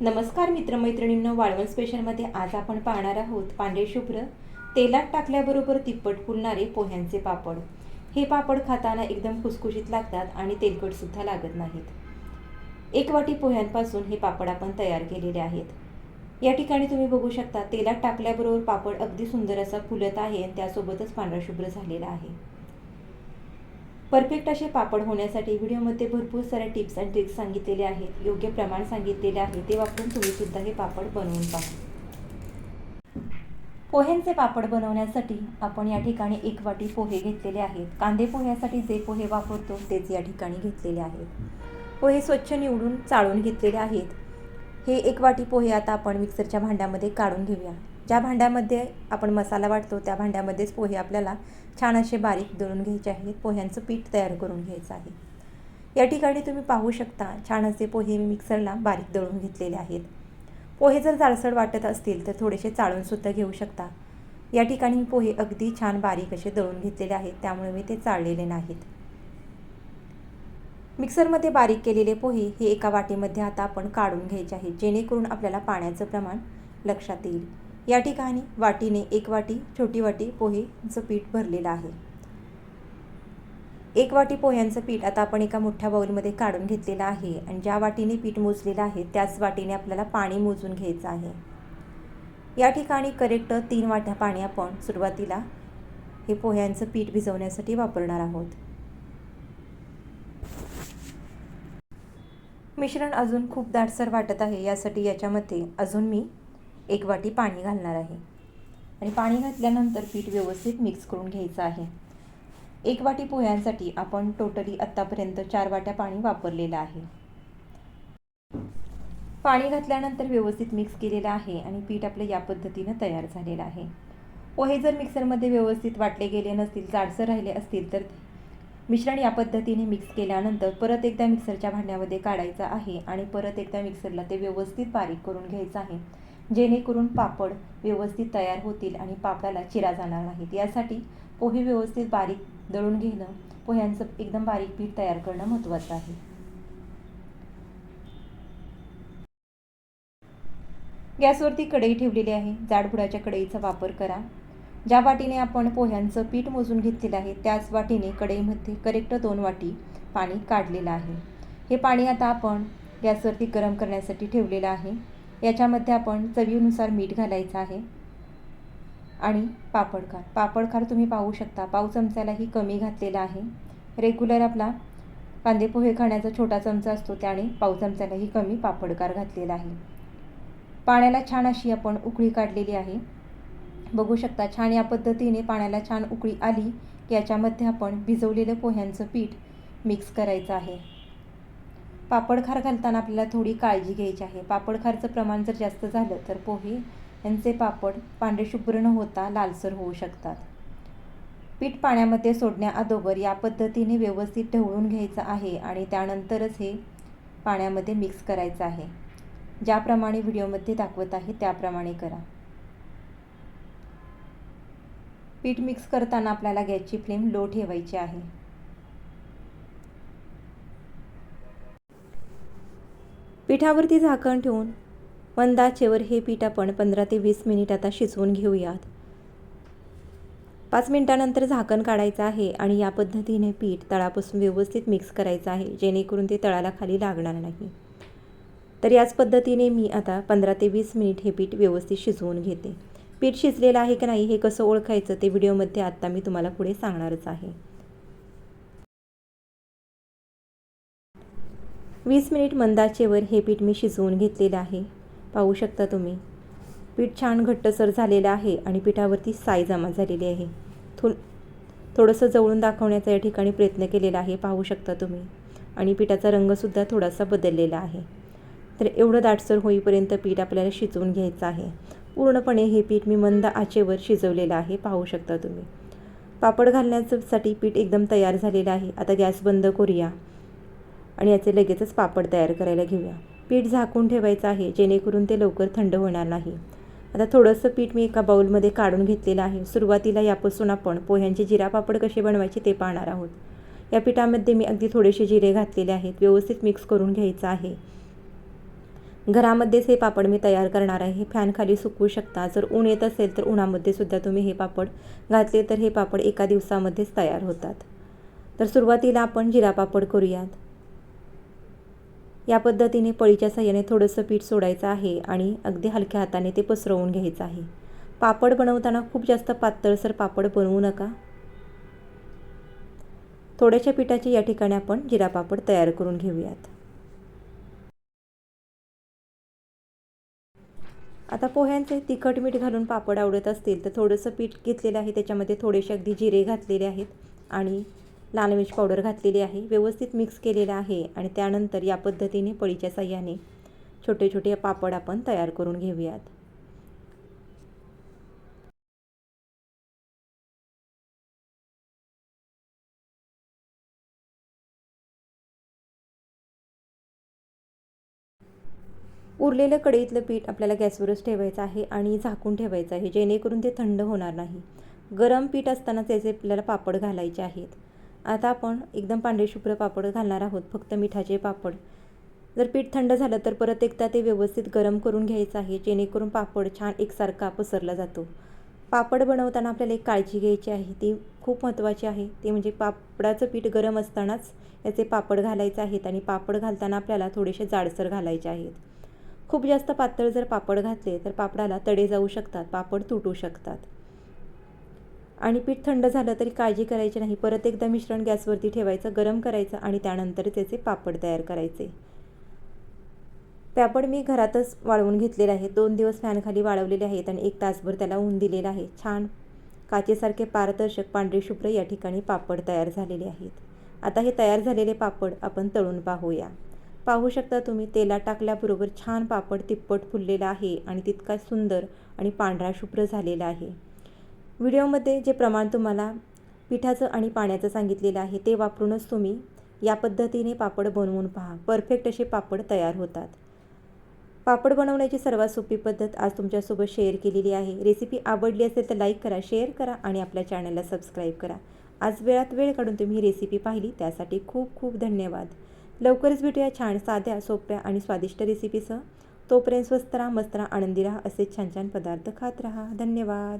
नमस्कार मित्रमैत्रिणींनो वाळवण स्पेशलमध्ये आज आपण पाहणार आहोत पांढरे शुभ्र. तेलात टाकल्याबरोबर तिप्पट फुलणारे पोह्यांचे पापड. हे पापड खाताना एकदम खुसखुशीत लागतात आणि तेलकटसुद्धा लागत नाहीत. एक वाटी पोह्यांपासून हे पापड आपण तयार केलेले आहेत. या ठिकाणी तुम्ही बघू शकता तेलात टाकल्याबरोबर पापड अगदी सुंदर असा फुलत आहे आणि त्यासोबतच पांढरा शुभ्र झालेला आहे. परफेक्ट असे पापड होण्यासाठी व्हिडिओमध्ये भरपूर साऱ्या टिप्स आणि ट्रिक्स सांगितलेले आहेत. योग्य प्रमाण सांगितलेले आहे. ते वापरून तुम्ही सुद्धा हे पापड बनवून पहा. पोह्यांचे पापड बनवण्यासाठी आपण या ठिकाणी एक वाटी पोहे घेतलेले आहेत. कांदे पोह्यासाठी जे पोहे वापरतो तेच या ठिकाणी घेतलेले आहेत. पोहे स्वच्छ निवडून चाळून घेतलेले आहेत. हे एक वाटी पोहे आता आपण मिक्सरच्या भांड्यामध्ये काढून घेऊया. ज्या भांड्यामध्ये आपण मसाला वाटतो त्या भांड्यामध्येच पोहे आपल्याला छान असे बारीक दळून घ्यायचे आहेत. पोह्यांचं पीठ तयार करून घ्यायचं आहे. या ठिकाणी तुम्ही पाहू शकता छान असे पोहे मी मिक्सरला बारीक दळून घेतलेले आहेत. पोहे जर जाडसर वाटत असतील तर थोडेसे चाळूनसुद्धा घेऊ शकता. या ठिकाणी पोहे अगदी छान बारीक असे दळून घेतलेले आहेत त्यामुळे मी ते चाळलेले नाहीत. मिक्सरमध्ये बारीक केलेले पोहे हे एका वाटीमध्ये आता आपण काढून घ्यायचे आहेत जेणेकरून आपल्याला पाण्याचं प्रमाण लक्षात येईल. या ठिकाणी वाटीने एक वाटी छोटी वाटी पोहेचं पीठ भरलेलं आहे. एक वाटी पोह्यांचं पीठ आता आपण एका मोठ्या बाऊलमध्ये काढून घेतलेलं आहे आणि ज्या वाटीने पीठ मोजलेलं आहे त्याच वाटीने आपल्याला पाणी मोजून घ्यायचं आहे. या ठिकाणी करेक्ट तीन वाट्या पाणी आपण सुरुवातीला हे पोह्यांचं पीठ भिजवण्यासाठी वापरणार आहोत. मिश्रण अजून खूप दाटसर वाटत आहे यासाठी याच्यामध्ये अजून मी एक वाटी पाणी घालणार आहे. आणि पाणी घातल्यानंतर पीठ व्यवस्थित मिक्स करून घ्यायचं आहे. एक वाटी पोह्यांसाठी आपण टोटली आत्तापर्यंत चार वाट्या पाणी वापरलेलं आहे. पाणी घातल्यानंतर व्यवस्थित मिक्स केलेलं आहे आणि पीठ आपलं या पद्धतीनं तयार झालेलं आहे. पोहे जर मिक्सरमध्ये व्यवस्थित वाटले गेले नसतील जाडसर राहिले असतील तर मिश्रण या पद्धतीने मिक्स केल्यानंतर परत एकदा मिक्सरच्या भांड्यामध्ये काढायचं आहे आणि परत एकदा मिक्सरला ते व्यवस्थित बारीक करून घ्यायचं आहे. जेणेकरून पापड व्यवस्थित तयार होतील आणि पापडाला चिरा जाणार नाहीत. यासाठी पोहे व्यवस्थित बारीक दळून घेणं पोह्यांचं एकदम बारीक पीठ तयार करणं महत्त्वाचं आहे. गॅसवरती कढई ठेवलेली आहे. जाडबुडाच्या कढईचा वापर करा. ज्या वाटीने आपण पोह्यांचं पीठ मोजून घेतलेलं आहे त्याच वाटीने कढईमध्ये करेक्ट दोन वाटी पाणी काढलेलं आहे. हे पाणी आता आपण गॅसवरती गरम करण्यासाठी ठेवलेलं आहे. याच्यामध्ये आपण चवीनुसार मीठ घालायचं आहे. आणि पापडखार पापडखार तुम्ही पाहू शकता. पाव चमच्यालाही कमी घातलेला आहे. रेग्युलर आपला कांदे पोहे खाण्याचा छोटा चमचा असतो त्याने पाव चमच्यालाही कमी पापडकार घातलेला आहे. पाण्याला छान अशी आपण उकळी काढलेली आहे. बघू शकता छान या पद्धतीने पाण्याला छान उकळी आली की याच्यामध्ये आपण भिजवलेलं पोह्यांचं पीठ मिक्स करायचं आहे. पापडखार घालताना आपल्याला थोडी काळजी घ्यायची आहे. पापडखारचं प्रमाण जर जास्त झालं तर पोहे यांचे पापड पांढरे शुभ्र न होता लालसर होऊ शकतात. पीठ पाण्यामध्ये सोडण्या अगोदर या पद्धतीने व्यवस्थित ढवळून घ्यायचं आहे आणि त्यानंतरच हे पाण्यामध्ये मिक्स करायचं आहे. ज्याप्रमाणे व्हिडिओमध्ये दाखवत आहे त्याप्रमाणे करा. पीठ मिक्स करताना आपल्याला गॅसची फ्लेम लो ठेवायची आहे. पिठावरती झाकण ठेवून मंद आचेवर हे पीठ आपण पंधरा ते वीस मिनिट आता शिजवून घेऊयात. पाच मिनिटानंतर झाकण काढायचं आहे आणि या पद्धतीने पीठ तळापासून व्यवस्थित मिक्स करायचं आहे जेणेकरून ते तळाला खाली लागणार नाही. तर याच पद्धतीने मी आता पंधरा ते वीस मिनिट हे पीठ व्यवस्थित शिजवून घेते. पीठ शिजलेलं आहे की नाही हे कसं ओळखायचं ते व्हिडिओमध्ये आत्ता मी तुम्हाला पुढे सांगणारच आहे. वीस मिनिट मंदाचेवर हे पीठ मी शिजवून घेतलेलं आहे. पाहू शकता तुम्ही. पीठ छान घट्टसर झालेलं आहे आणि पिठावरती साय जमा झालेली आहे. थो थोडंसं जवळून दाखवण्याचा या ठिकाणी प्रयत्न केलेला आहे पाहू शकता तुम्ही. आणि पिठाचा रंगसुद्धा थोडासा बदललेला आहे. तर एवढं दाटसर होईपर्यंत पीठ आपल्याला शिजवून घ्यायचं आहे. पूर्णपणे हे पीठ मी मंद आचेवर शिजवलेलं आहे पाहू शकता तुम्ही. पापड घालण्यासाठी पीठ एकदम तयार झालेलं आहे. आता गॅस बंद करूया. आणि याचे लगेचच पापड तयार करायला घेऊया. पीठ झाकून ठेवायचं आहे जेणेकरून ते लवकर थंड होणार नाही. आता थोडंसं पीठ मी एका बाऊलमध्ये काढून घेतलेलं आहे. सुरुवातीला यापासून आपण पोह्यांचे जिरा पापड कसे बनवायचे ते पाहणार आहोत. या पिठामध्ये मी अगदी थोडेसे जिरे घातलेले आहेत. व्यवस्थित मिक्स करून घ्यायचं आहे. घरामध्येच हे पापड मी तयार करणार आहे. हे फॅनखाली सुकवू शकता. जर ऊन येत असेल तर उन्हामध्ये सुद्धा तुम्ही हे पापड घातले तर हे पापड एका दिवसामध्येच तयार होतात. तर सुरुवातीला आपण जिरा पापड करूयात. या पद्धतीने पळीच्या साह्याने थोडंसं पीठ सोडायचं आहे आणि अगदी हलक्या हाताने ते पसरवून घ्यायचं आहे. पापड बनवताना खूप जास्त पातळसर पापड बनवू नका. थोड्याशा पिठाचे या ठिकाणी आपण जिरा पापड तयार करून घेऊयात. आता पोह्यांचे तिखट मीठ घालून पापड आवडत असतील तर थोडंसं पीठ घेतलेलं आहे त्याच्यामध्ये थोडेसे अगदी जिरे घातलेले आहेत आणि लाल मिर्च पावडर घातलेली आहे व्यवस्थित मिक्स केलेलं आहे आणि त्यानंतर या पद्धतीने पळीच्या साह्याने छोटे छोटे पापड आपण तयार करून घेऊयात. उरलेलं कढईतलं पीठ आपल्याला गॅसवरच ठेवायचं आहे आणि झाकून ठेवायचं आहे जेणेकरून ते थंड होणार नाही. गरम पीठ असतानाच याचे आपल्याला पापड घालायचे आहेत. आता आपण एकदम पांढरेशुभ्र पापड घालणार आहोत फक्त मिठाचे पापड. जर पीठ थंड झालं तर परत एकदा ते व्यवस्थित गरम करून घ्यायचं आहे जेणेकरून पापड छान एकसारखा पसरला जातो. पापड बनवताना आपल्याला एक काळजी घ्यायची आहे ती खूप महत्त्वाची आहे. ते म्हणजे पापडाचं पीठ गरम असतानाच याचे पापड घालायचे आहेत आणि पापड घालताना आपल्याला थोडेसे जाडसर घालायचे आहेत. खूप जास्त पातळ जर पापड घातले तर पापडाला तडे जाऊ शकतात पापड तुटू शकतात. आणि पीठ थंड झालं तरी काळजी करायची नाही. परत एकदा मिश्रण गॅसवरती ठेवायचं गरम करायचं आणि त्यानंतर त्याचे पापड तयार करायचे. पापड मी घरातच वाळवून घेतलेले आहे दोन दिवस फॅनखाली वाळवलेले आहेत आणि एक तासभर त्याला ऊन दिलेलं आहे. छान काचेसारखे पारदर्शक पांढरे शुभ्र या ठिकाणी पापड तयार झालेले आहेत. आता हे तयार झालेले पापड आपण तळून पाहूया. पाहू शकता तुम्ही तेलात टाकल्याबरोबर छान पापड तिप्पट फुललेला आहे आणि तितका सुंदर आणि पांढरा शुभ्र झालेला आहे. व्हिडिओमध्ये जे प्रमाण तुम्हाला पिठाचं आणि पाण्याचं सांगितलेलं आहे ते वापरूनच तुम्ही या पद्धतीने पापड बनवून पहा. परफेक्ट असे पापड तयार होतात. पापड बनवण्याची सर्वात सोपी पद्धत आज तुमच्यासोबत शेअर केलेली आहे. रेसिपी आवडली असेल तर लाईक करा शेअर करा आणि आपल्या चॅनलला सबस्क्राईब करा. आज वेळात वेळ काढून तुम्ही ही रेसिपी पाहिली त्यासाठी खूप खूप धन्यवाद. लवकरच भेटूया छान साध्या सोप्या आणि स्वादिष्ट रेसिपीसह. तोपर्यंत स्वस्त राहा मस्त राहा आनंदी राहा असे छान छान पदार्थ खात राहा. धन्यवाद.